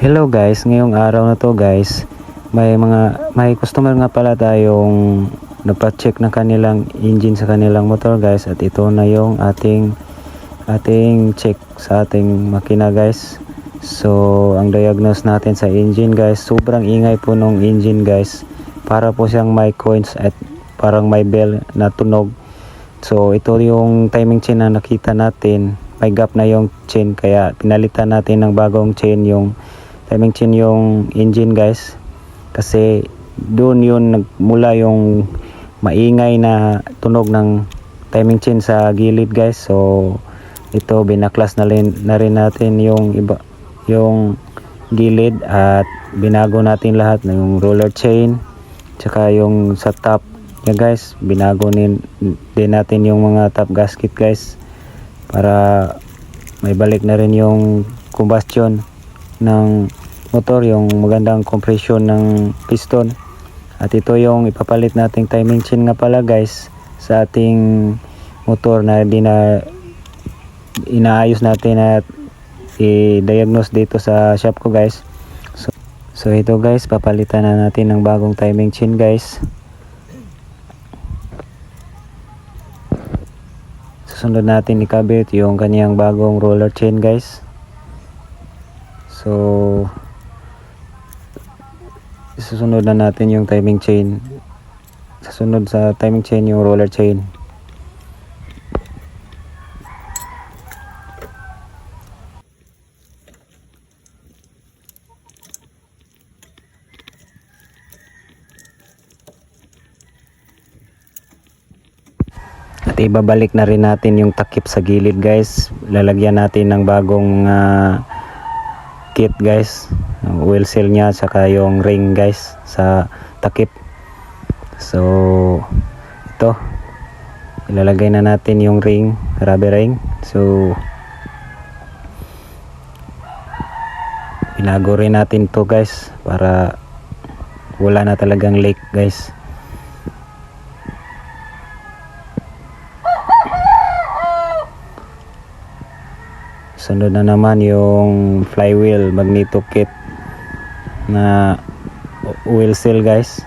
Hello guys, ngayong araw na to guys, may mga may customer nga pala tayong nagpa-check ng kanilang engine sa kanilang motor guys at ito na yung ating ating check sa ating makina guys. So, ang diagnose natin sa engine guys, sobrang ingay po nung engine guys. Para po siyang may coins at parang may bell na tunog. So, ito yung timing chain na nakita natin. May gap na yung chain kaya pinalitan natin ng bagong chain yung timing chain yung engine guys. Kasi doon yun nagmula yung maingay na tunog ng timing chain sa gilid guys. So ito binaklas na rin, na rin natin yung iba yung gilid at binago natin lahat na yung roller chain tsaka yung sa top niya guys. Binago din, din natin yung mga top gasket guys para may balik na rin yung combustion ng motor yung magandang compression ng piston. At ito yung ipapalit nating timing chain nga pala guys sa ating motor na di na inaayos natin at i-diagnose dito sa shop ko guys. So, so ito guys papalitan na natin ng bagong timing chain guys. Susunod natin ikabit yung kanyang bagong roller chain guys. So susunod na natin yung timing chain. Susunod sa timing chain yung roller chain. At ibabalik na rin natin yung takip sa gilid guys. Lalagyan natin ng bagong ah, kit guys oil seal nya saka yung ring guys sa takip. So ito. Ilalagay na natin yung ring rubber ring. So binago rin natin to guys para wala na talagang leak guys. Sunod na naman yung flywheel magneto kit na oil seal guys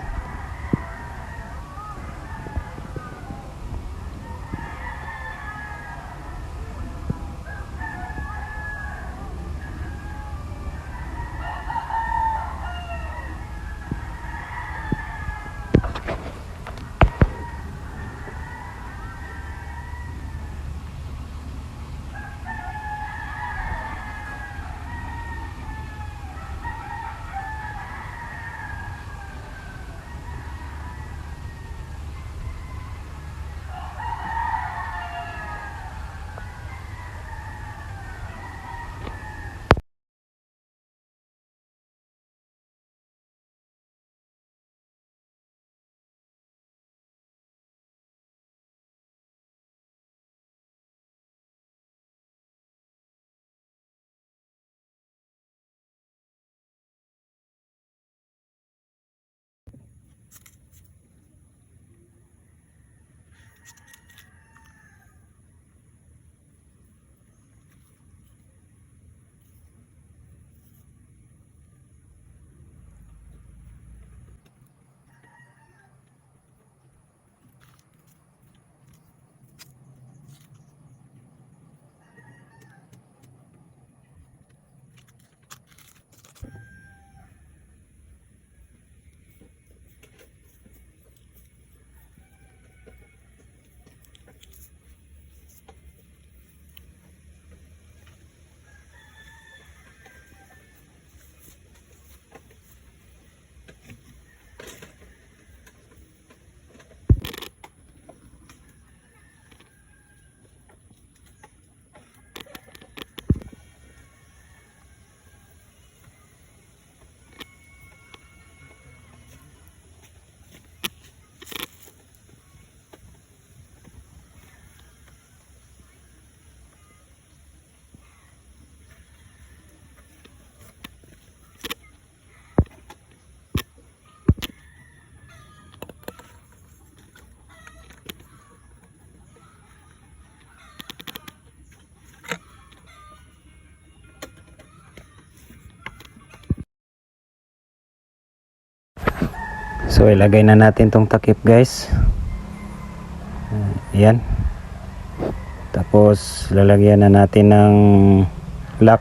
So ilagay na natin tong takip guys. Uh, Yan. Tapos lalagyan na natin ng lock.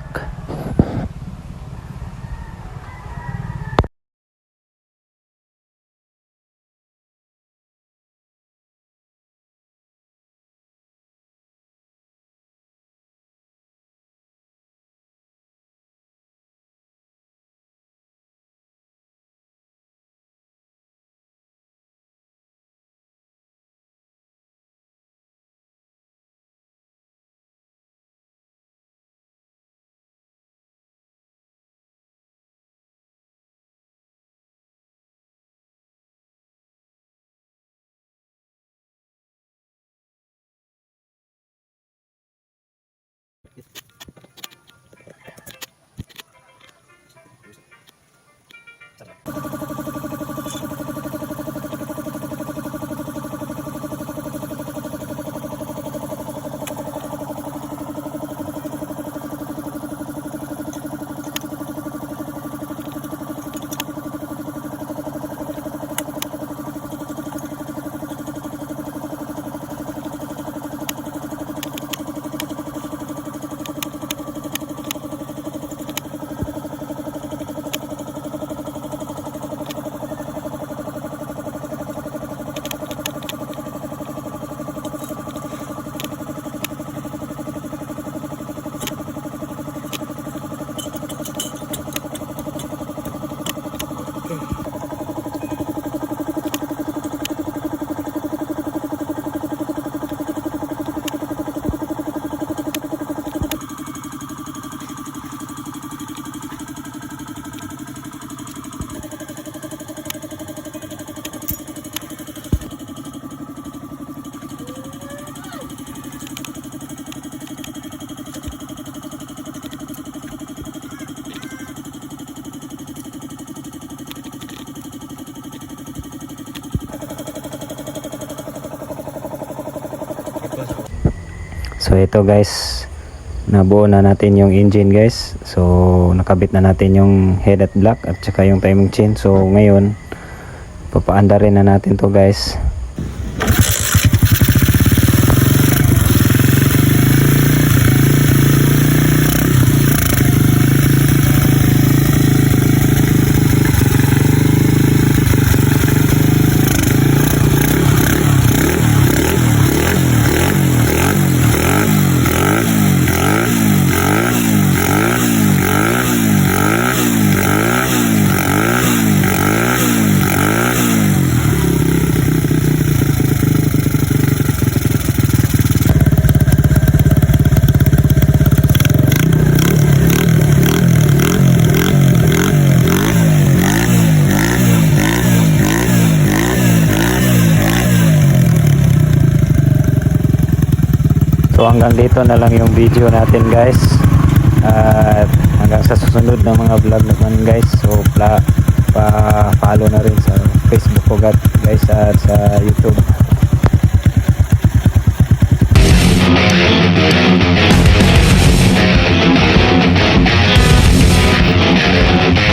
So ito guys, nabuo na natin yung engine guys. So nakabit na natin yung head at block at saka yung timing chain. So ngayon, papaanda rin na natin to guys. hanggang dito na lang yung video natin guys. At hanggang sa susunod na mga vlog naman guys. So pla pa follow na rin sa Facebook ko guys at sa YouTube. We'll